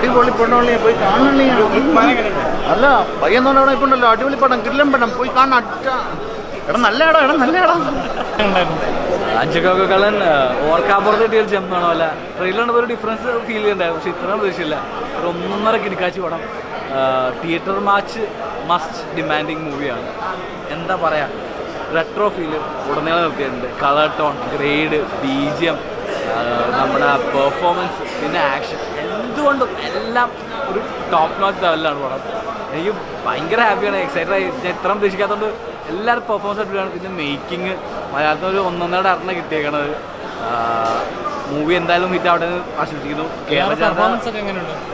അടിപൊളി പടമുള്ള പോയി കാണണേ അല്ല പയ്യൻ തോന്നവിടെ ഇപ്പൊ ഉണ്ടല്ലോ അടിപൊളി പടം കിരിലം പടം പോയി കാണാൻ അറ്റ എടാ നല്ല ഇടാ എടാ നല്ല ഇടാ അഞ്ചൊക്കെ കളൻ ഓർക്കാപ്പുറത്ത് കിട്ടിയ ഒരു ആണോ അല്ല ട്രെയിലറിന് ഒരു ഡിഫറൻസ് ഫീൽ ചെയ്യുന്നുണ്ടായിരുന്നു പക്ഷെ ഇത്ര പ്രതീക്ഷയില്ല. ഒരു ഒന്നൊന്നര കിടക്കാച്ചി പടം. തിയേറ്റർ മാച്ച് മസ്റ്റ് ഡിമാൻഡിങ് മൂവിയാണ് എന്താ പറയാ? റെട്രോ ഫീൽ ഉടനീളം നിർത്തിയിട്ടുണ്ട്. Colour tone grade B G M നമ്മുടെ പെർഫോമൻസ് പിന്നെ ആക്ഷൻ എന്തുകൊണ്ടും എല്ലാം ഒരു ടോപ്പ് നോച്ച് ലെവലിലാണ് പടം. എനിക്ക് ഭയങ്കര ഹാപ്പിയാണ് എക്സൈറ്റഡ് ആയി. ഞാൻ ഇത്രയും പ്രതീക്ഷിക്കാത്തതുകൊണ്ട് എല്ലാവരും പെർഫോമൻസ് ആയിട്ടാണ് പിന്നെ മേക്കിങ് മലയാളത്തിൽ ഒരു ഒന്നൊന്നര അറിഞ്ഞ കിട്ടിയേക്കണത്. മൂവി എന്തായാലും ഹിറ്റ് ആവട്ടെ എന്ന് ആശംസിക്കുന്നു.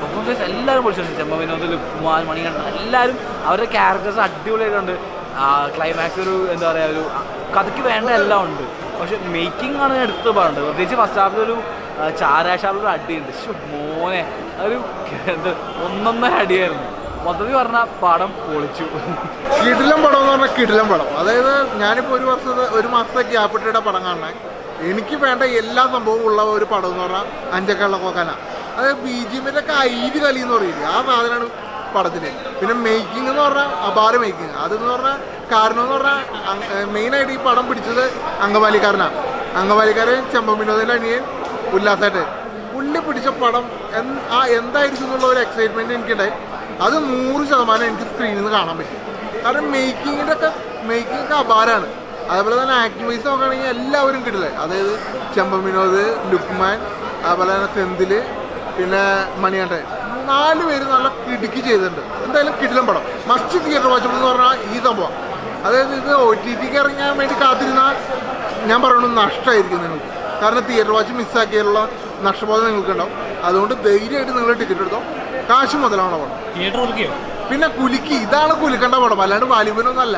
പെർഫോമൻസ് എല്ലാവരും പൊളിച്ചു ചെമ്മ വിനോദ് ലുക്കുമാർ മണികണ്ഠൻ എല്ലാവരും അവരുടെ ക്യാരക്ടേഴ്സ് അടിപൊളിയായിട്ടുണ്ട്. ക്ലൈമാക്സ് ഒരു എന്താ പറയുക ഒരു കഥയ്ക്ക് വേണ്ട എല്ലാം ഉണ്ട്. പക്ഷെ മേക്കിംഗ് ആണ് എടുത്ത് പറയുന്നത് പ്രത്യേകിച്ച് ഫസ്റ്റ് ഹാഫിൽ ഒരു ചാരാശാലൊരു അടിയുണ്ട്. മോനെ. അതൊരു എന്ത് ഒന്നൊന്നര അടിയായിരുന്നു. മൊത്തത്തിൽ പറഞ്ഞാൽ പടം പൊളിച്ചു. കിടിലം പടം എന്ന് പറഞ്ഞാൽ കിടിലം പടം. അതായത് ഞാനിപ്പോൾ ഒരു വർഷത്തെ ഒരു മാസത്തെ ഗ്യാപ്പിട്ടിയുടെ പടം കാണാൻ എനിക്ക് വേണ്ട എല്ലാ സംഭവവും ഉള്ള ഒരു പടം എന്ന് പറഞ്ഞാൽ അഞ്ചക്കള്ള കോക്കാന. അതായത് ബി ജി എമ്മിന്റെ ഒക്കെ കളി എന്ന് പറയില്ലേ ആ സാധനമാണ് പടത്തിന് പിന്നെ മേക്കിംഗ് എന്ന് പറഞ്ഞാൽ അപാര മേക്കിംഗ് അതെന്ന് പറഞ്ഞാൽ കാരണം എന്ന് പറഞ്ഞാൽ മെയിനായിട്ട് ഈ പടം പിടിച്ചത് അങ്കമാലിക്കാരനാണ് അങ്കമാലിക്കാരൻ ചെമ്പൻ വിനോദിന്റെ അനിയൻ ഉല്ലാസായിട്ട്. പുള്ളി പിടിച്ച പടം ആ എന്തായിരിക്കും എന്നുള്ള ഒരു എക്സൈറ്റ്മെന്റ് എനിക്കുണ്ടായി. അത് നൂറ് ശതമാനം എനിക്ക് സ്ക്രീനിൽ നിന്ന് കാണാൻ പറ്റും. കാരണം മേക്കിങ്ങിന്റെ ഒക്കെ മേക്കിംഗ് ഒക്കെ അപാരമാണ് അതേപോലെ തന്നെ ആക്ടിംഗ് വൈസ് നോക്കുകയാണെങ്കിൽ എല്ലാവരും കിട്ടില്ലേ അതായത് ചെമ്പൻ വിനോദ് ലുക്മാൻ അതുപോലെ തന്നെ സെന്തിൽ പിന്നെ മണിയാട്ടൻ നാല് പേര് നല്ല കിടുക്കി ചെയ്തിട്ടുണ്ട്. എന്തായാലും കിടിലം പടം. മസ്റ്റ് തിയേറ്റർ വാച്ചബിൾ എന്ന് പറഞ്ഞാൽ ഈ സംഭവം. അതായത് ഇത് ഒ ടി ടിക്ക് ഇറങ്ങാൻ വേണ്ടി കാത്തിരുന്നാൽ ഞാൻ പറയണത് നഷ്ടമായിരിക്കും നിങ്ങൾക്ക് കാരണം തിയേറ്റർ വാച്ച് മിസ്സാക്കിയാലുള്ള നഷ്ടബോധം നിങ്ങൾക്ക് ഉണ്ടാവും അതുകൊണ്ട് ധൈര്യമായിട്ട് നിങ്ങൾ ടിക്കറ്റ് എടുത്തോ. കാശ് മുതലാണ് പടം. തിയേറ്റർ പിന്നെ കുലുക്കി ഇതാണ് കുലുക്കേണ്ട പടം. അല്ലാണ്ട് വാലിബനൊന്നല്ല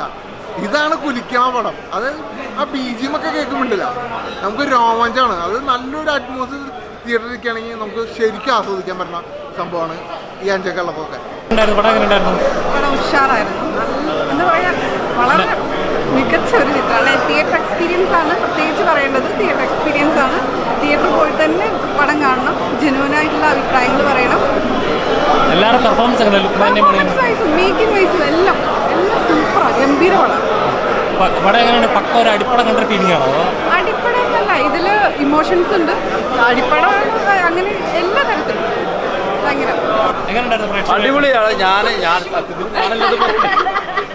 ഇതാണ് കുലിക്കണ പടം. അത് ആ ബി ജി എം ഒക്കെ കേൾക്കുമ്പോണ്ടില്ല നമുക്ക് രോമാഞ്ചാണ് അത് നല്ലൊരു അറ്റ്മോസ്ഫിയർ തിയേറ്ററിലേക്കാണെങ്കിൽ നമുക്ക് ശരിക്കും ആസ്വദിക്കാൻ പറ്റുന്ന സംഭവമാണ് ഈ അഞ്ചൊക്കെ പടം ഉഷാറായിരുന്നു. വളരെ മികച്ച ഒരു ചിത്രമാണ് തിയേറ്റർ എക്സ്പീരിയൻസ് ആണ്. പ്രത്യേകിച്ച് പറയേണ്ടത് തിയേറ്റർ എക്സ്പീരിയൻസ് ആണ്. തിയേറ്ററിൽ പോയി തന്നെ പടം കാണണം. ജനുവനായിട്ടുള്ള അഭിപ്രായങ്ങൾ പറയണം. എല്ലാവരുടെ പെർഫോമൻസ് വൈസും മേക്കിംഗ് വൈസും എല്ലാം. എല്ലാം സൂപ്പറാണ് ഗംഭീരമാണ്. അടിപ്പടം അതോ ഇതിൽ ഇമോഷൻസ് ഉണ്ട്. അടിപ്പടം അങ്ങനെ എല്ലാ തരത്തിലും ഭയങ്കര എങ്ങനെ ഉണ്ടായിരുന്നു പ്രേക്ഷകർ അടിപൊളിയാണ്. ഞാൻ ഞാൻ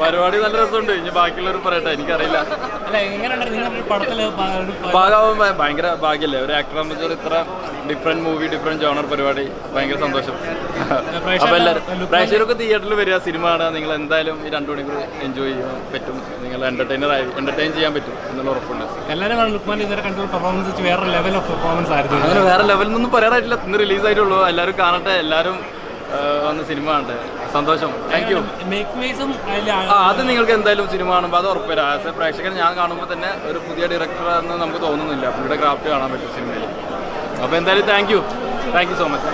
പരിപാടി നല്ല രസമുണ്ട്. ഇനി ബാക്കിയുള്ളവർ പറയട്ടെ എനിക്കറിയില്ല. ഭാഗമാകുമ്പോ ഭയങ്കര ഭാഗ്യല്ലേ? ഒരു ആക്ടർ ഇത്ര ഡിഫറെന്റ് മൂവി ഡിഫറെന്റ് ജോണർ പരിപാടി. ഭയങ്കര സന്തോഷം. അപ്പൊ എല്ലാവരും പ്രേക്ഷകരൊക്കെ തിയേറ്ററിൽ വരിക സിനിമ കാണുക നിങ്ങൾ എന്തായാലും ഈ രണ്ടു മണിക്കൂർ എൻജോയ് ചെയ്യാൻ പറ്റും. നിങ്ങൾ എന്റർടൈനർ ആയി എന്റർടൈൻ ചെയ്യാൻ പറ്റും എന്നുള്ള ഉറപ്പുണ്ട്. എല്ലാവരും ലുക്മാൻ ഇതുവരെ കണ്ടുള്ള പെർഫോമൻസ് വേറെ ലെവൽ ഓഫ് പെർഫോമൻസ് ആയിരുന്നു. അങ്ങനെ വേറെ ലെവലിൽ നിന്നും പറയാറായിട്ടില്ല. ഇന്ന് റിലീസ് ആയിട്ടുള്ളൂ. എല്ലാവരും കാണട്ടെ. എല്ലാവരും വന്ന് സിനിമ കാണട്ടെ. സന്തോഷം. താങ്ക് യു അത് നിങ്ങൾക്ക് എന്തായാലും സിനിമ കാണുമ്പോൾ അത് ഉറപ്പുവരാം ആസ് എ പ്രേക്ഷകൻ ഞാൻ കാണുമ്പോൾ തന്നെ ഒരു പുതിയ ഡയറക്ടർ എന്ന് നമുക്ക് തോന്നുന്നില്ല. പുള്ളിയുടെ ക്രാഫ്റ്റ് കാണാൻ പറ്റും സിനിമയിൽ അപ്പോൾ എന്തായാലും thank you thank you so much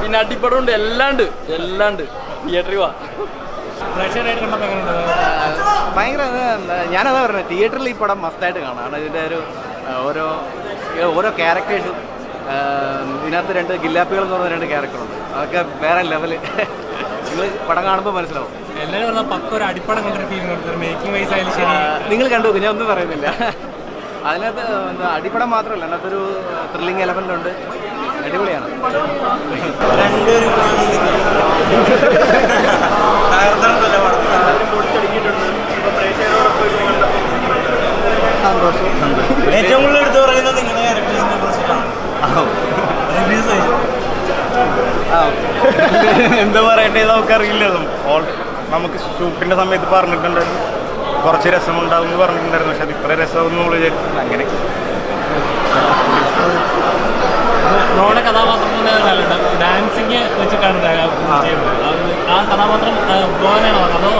പിന്നെ അടിപ്പടം ഉണ്ട്. എല്ലാണ്ട് എല്ലാണ്ട് എല്ലാം ഉണ്ട്. തിയേറ്ററിൽ വാ. ഭയങ്കര ഞാനതാ പറഞ്ഞത്. തിയേറ്ററിൽ ഈ പടം മസ്തായിട്ട് കാണാം. കാരണം ഇതിന്റെ ഒരു ഓരോ ഓരോ ക്യാരക്ടേഴ്സും ഇതിനകത്ത് രണ്ട് ഗില്ലാപ്പികൾ എന്ന് പറഞ്ഞ രണ്ട് ക്യാരക്ടറുണ്ട് അതൊക്കെ വേറെ ലെവൽ നിങ്ങൾ പടം കാണുമ്പോൾ മനസ്സിലാവും. എല്ലാവരും പറഞ്ഞാൽ പക്ക ഒരു അടിപ്പടം കണ്ടിട്ട് ഫീലിംഗ് ഉണ്ട് മേക്കിംഗ് വൈസ് ആയാലും ശരി. നിങ്ങൾ കണ്ടു നോക്ക്, ഞാൻ ഒന്നും പറയുന്നില്ല. അതിനകത്ത് എന്താ അടിപ്പടം മാത്രമല്ല അതിനകത്തൊരു ത്രില്ലിംഗ് എലമെന്റ് ഉണ്ട്. അടിപൊളിയാണ്. ഏറ്റവും കൂടുതൽ എടുത്തു പറയുന്നത് നിങ്ങളുടെ ക്യാരക്ടേഴ്സിനെ കുറിച്ചിട്ടാണ്. Reviews ആയി. എന്താ പറയട്ടെ നമുക്കറിയില്ല. നമുക്ക് ഷൂട്ടിന്റെ സമയത്ത് പറഞ്ഞിട്ടുണ്ടായിരുന്നു. കുറച്ച് രസമുണ്ടാവും എന്ന് പറഞ്ഞിട്ടുണ്ടായിരുന്നു. പക്ഷെ അത് ഇത്ര രസമൊന്നും നമ്മൾ വിചാരിച്ചില്ല അങ്ങനെ. നമ്മുടെ കഥാപാത്രം ഡാൻസിങ് വെച്ച് ആ കഥാപാത്രം ഗോവനാണോ അതോ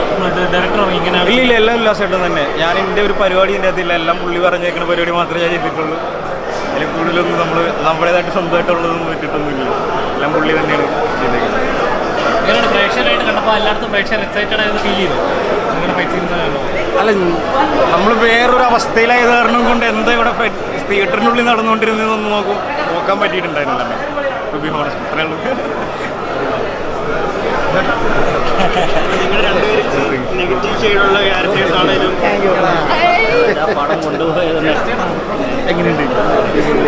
ഡയറക്ടറോ ഇങ്ങനെ ഇല്ല ഇല്ല എല്ലാം ഉല്ലാസമായിട്ട് തന്നെ. ഞാൻ എന്റെ ഒരു പരിപാടി എന്റെ അതില്ല എല്ലാം പുള്ളി പറഞ്ഞേക്കുന്ന പരിപാടി മാത്രമേ ഞാൻ ചെയ്തിട്ടുള്ളൂ. അതിൽ കൂടുതലൊന്നും നമ്മൾ നമ്മുടേതായിട്ട് സ്വന്തമായിട്ടുള്ളതൊന്നും വിട്ടിട്ടൊന്നുമില്ല എല്ലാം പുള്ളി തന്നെയാണ് ചെയ്തേക്കുന്നത്. ഫീൽ അല്ല നമ്മൾ വേറൊരു അവസ്ഥയിലായത് കാരണം കൊണ്ട് എന്താ ഇവിടെ തിയേറ്ററിനുള്ളിൽ നടന്നുകൊണ്ടിരുന്നതെന്ന് നോക്കും. നോക്കാൻ പറ്റിയിട്ടുണ്ടായിരുന്നില്ല. ബി നെഗറ്റീവ് എങ്ങനെയുണ്ട്?